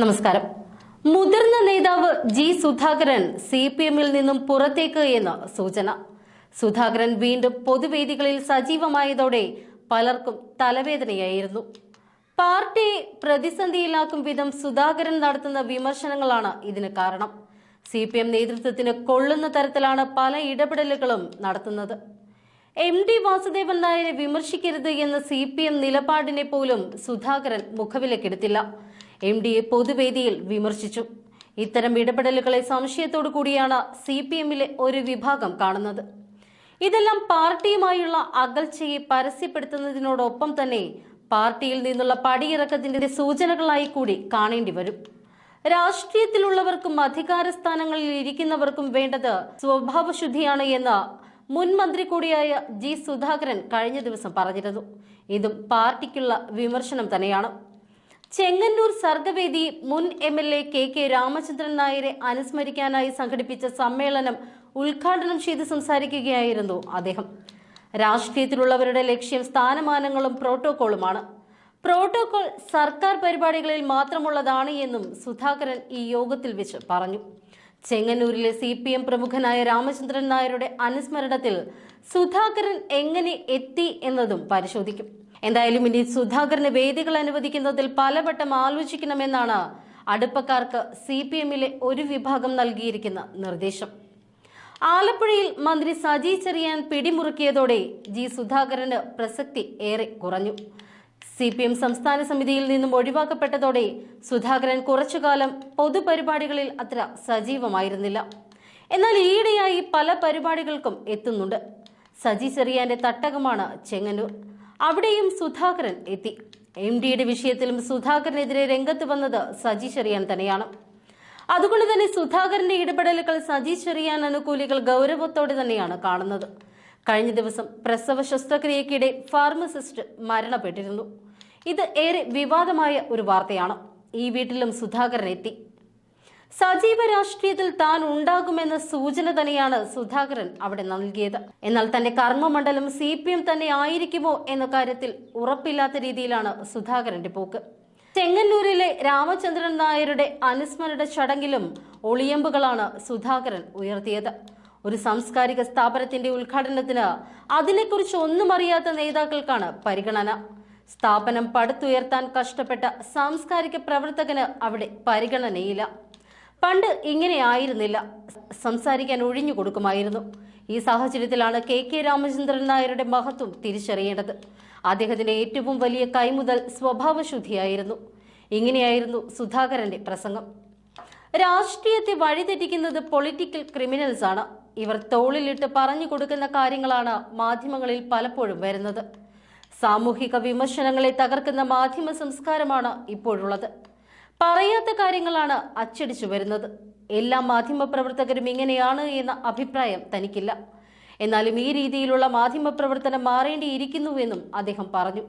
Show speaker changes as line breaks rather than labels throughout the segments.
നമസ്കാരം. മുതിർന്ന നേതാവ് ജി സുധാകരൻ സി പി എമ്മിൽ നിന്നും പുറത്തേക്ക് എന്ന് സൂചന. സുധാകരൻ വീണ്ടും പൊതുവേദികളിൽ സജീവമായതോടെ പലർക്കും തലവേദനയായിരുന്നു. പാർട്ടിയെ പ്രതിസന്ധിയിലാക്കും വിധം സുധാകരൻ നടത്തുന്ന വിമർശനങ്ങളാണ് ഇതിന് കാരണം. സി പി എം നേതൃത്വത്തിന് കൊള്ളുന്ന തരത്തിലാണ് പല ഇടപെടലുകളും നടത്തുന്നത്. എം ഡി വാസുദേവൻ നായരെ വിമർശിക്കരുത് എന്ന സി പി എം നിലപാടിനെ പോലും സുധാകരൻ മുഖവിലക്കെടുത്തില്ല. എം ഡിയെ പൊതുവേദിയിൽ വിമർശിച്ചു. ഇത്തരം ഇടപെടലുകളെ സംശയത്തോടു കൂടിയാണ് സി പി എമ്മിലെ ഒരു വിഭാഗം കാണുന്നത്. ഇതെല്ലാം പാർട്ടിയുമായുള്ള അകൽച്ചയെ പരസ്യപ്പെടുത്തുന്നതിനോടൊപ്പം തന്നെ പാർട്ടിയിൽ നിന്നുള്ള പടിയിറക്കത്തിന്റെ സൂചനകളായി കൂടി കാണേണ്ടി വരും. രാഷ്ട്രീയത്തിലുള്ളവർക്കും അധികാര സ്ഥാനങ്ങളിൽ ഇരിക്കുന്നവർക്കും വേണ്ടത് സ്വഭാവശുദ്ധിയാണ് എന്ന് മുൻ മന്ത്രി കൂടിയായ ജി സുധാകരൻ കഴിഞ്ഞ ദിവസം പറഞ്ഞിരുന്നു. ഇതും പാർട്ടിക്കുള്ള വിമർശനം തന്നെയാണ്. ചെങ്ങന്നൂർ സർഗവേദി മുൻ M L A K K Ramachandran Nair അനുസ്മരിക്കാനായി സംഘടിപ്പിച്ച സമ്മേളനം ഉദ്ഘാടനം ചെയ്ത് സംസാരിക്കുകയായിരുന്നു അദ്ദേഹം. രാഷ്ട്രീയത്തിലുള്ളവരുടെ ലക്ഷ്യം സ്ഥാനമാനങ്ങളും പ്രോട്ടോകോളുമാണ്. പ്രോട്ടോകോൾ സർക്കാർ പരിപാടികളിൽ മാത്രമുള്ളതാണ് എന്നും സുധാകരൻ ഈ യോഗത്തിൽ വെച്ച് പറഞ്ഞു. ചെങ്ങന്നൂരിലെ സി പി എം പ്രമുഖനായ രാമചന്ദ്രൻ നായരുടെ അനുസ്മരണത്തിൽ സുധാകരൻ എങ്ങനെ എത്തി എന്നതും പരിശോധിക്കും. എന്തായാലും ഇനി സുധാകരന് വേദികൾ അനുവദിക്കുന്നതിൽ പലവട്ടം ആലോചിക്കണമെന്നാണ് അടുപ്പക്കാർക്ക് സി പി എമ്മിലെ ഒരു വിഭാഗം നൽകിയിരിക്കുന്ന നിർദ്ദേശം. ആലപ്പുഴയിൽ മന്ത്രി സജി ചെറിയാൻ പിടിമുറുക്കിയതോടെ ജി സുധാകരന് പ്രസക്തി ഏറെ കുറഞ്ഞു. സി പി എം സംസ്ഥാന സമിതിയിൽ നിന്നും ഒഴിവാക്കപ്പെട്ടതോടെ സുധാകരൻ കുറച്ചുകാലം പൊതുപരിപാടികളിൽ അത്ര സജീവമായിരുന്നില്ല. എന്നാൽ ഈയിടെയായി പല പരിപാടികൾക്കും എത്തുന്നുണ്ട്. സജി ചെറിയാന്റെ തട്ടകമാണ് ചെങ്ങന്നൂർ. അവിടെയും സുധാകരൻ എത്തി. എം ഡിയുടെ വിഷയത്തിലും സുധാകരനെതിരെ രംഗത്ത് വന്നത് സജി ചെറിയാൻ തന്നെയാണ്. അതുകൊണ്ട് തന്നെ സുധാകരന്റെ ഇടപെടലുകൾ സജി ചെറിയാൻ അനുകൂലികൾ ഗൗരവത്തോടെ തന്നെയാണ് കാണുന്നത്. കഴിഞ്ഞ ദിവസം പ്രസവ ശസ്ത്രക്രിയക്കിടെ ഫാർമസിസ്റ്റ് മരണപ്പെട്ടിരുന്നു. ഇത് ഏറെ വിവാദമായ ഒരു വാർത്തയാണ്. ഈ വീട്ടിലും സുധാകരൻ എത്തി. സജീവ രാഷ്ട്രീയത്തിൽ താൻ ഉണ്ടാകുമെന്ന സൂചന തന്നെയാണ് സുധാകരൻ അവിടെ നൽകിയത്. എന്നാൽ തന്റെ കർമ്മമണ്ഡലം സി പി എം തന്നെ ആയിരിക്കുമോ എന്ന കാര്യത്തിൽ ഉറപ്പില്ലാത്ത രീതിയിലാണ് സുധാകരന്റെ പോക്ക്. ചെങ്ങന്നൂരിലെ രാമചന്ദ്രൻ നായരുടെ അനുസ്മരണ ചടങ്ങിലും ഒളിയമ്പുകളാണ് സുധാകരൻ ഉയർത്തിയത്. ഒരു സാംസ്കാരിക സ്ഥാപനത്തിന്റെ ഉദ്ഘാടനത്തിന് അതിനെക്കുറിച്ച് ഒന്നും അറിയാത്ത നേതാക്കൾക്കാണ് പരിഗണന. സ്ഥാപനം പടുത്തുയർത്താൻ കഷ്ടപ്പെട്ട സാംസ്കാരിക പ്രവർത്തകന് അവിടെ പരിഗണനയില്ല. പണ്ട് ഇങ്ങനെ ആയിരുന്നില്ല സംസാരിക്കാൻ ഒഴിഞ്ഞു കൊടുക്കുമായിരുന്നു. ഈ സാഹചര്യത്തിലാണ് കെ കെ രാമചന്ദ്രൻ നായരുടെ മഹത്വം തിരിച്ചറിയേണ്ടത്. അദ്ദേഹത്തിന്റെ ഏറ്റവും വലിയ കൈമുതൽ സ്വഭാവശുദ്ധിയായിരുന്നു. ഇങ്ങനെയായിരുന്നു സുധാകരന്റെ പ്രസംഗം. രാഷ്ട്രീയത്തെ വഴിതെറ്റിക്കുന്നത് പൊളിറ്റിക്കൽ ക്രിമിനൽസ് ആണ്. ഇവർ തോളിലിട്ട് പറഞ്ഞു കൊടുക്കുന്ന കാര്യങ്ങളാണ് മാധ്യമങ്ങളിൽ പലപ്പോഴും വരുന്നത്. സാമൂഹിക വിമർശനങ്ങളെ തകർക്കുന്ന മാധ്യമ സംസ്കാരമാണ് ഇപ്പോഴുള്ളത്. പറയാത്ത കാര്യങ്ങളാണ് അച്ചടിച്ചു വരുന്നത്. എല്ലാ മാധ്യമപ്രവർത്തകരും ഇങ്ങനെയാണ് എന്ന അഭിപ്രായം തനിക്കില്ല. എന്നാലും ഈ രീതിയിലുള്ള മാധ്യമപ്രവർത്തനം മാറേണ്ടിയിരിക്കുന്നുവെന്നും അദ്ദേഹം പറഞ്ഞു.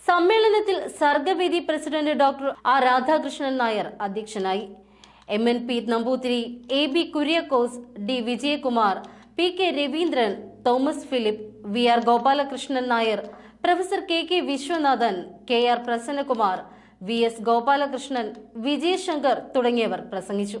സമ്മേളനത്തിൽ Sargavedi president doctor R Radhakrishnan Nair അധ്യക്ഷനായി. M N P Namboothiri A B Kuriakose D Vijayakumar P K Raveendran Thomas Philip V R Gopalakrishnan Nair professor K K Viswanathan K R Prasannakumar V S Gopalakrishnan Vijay Shankar തുടങ്ങിയവർ പ്രസംഗിച്ചു.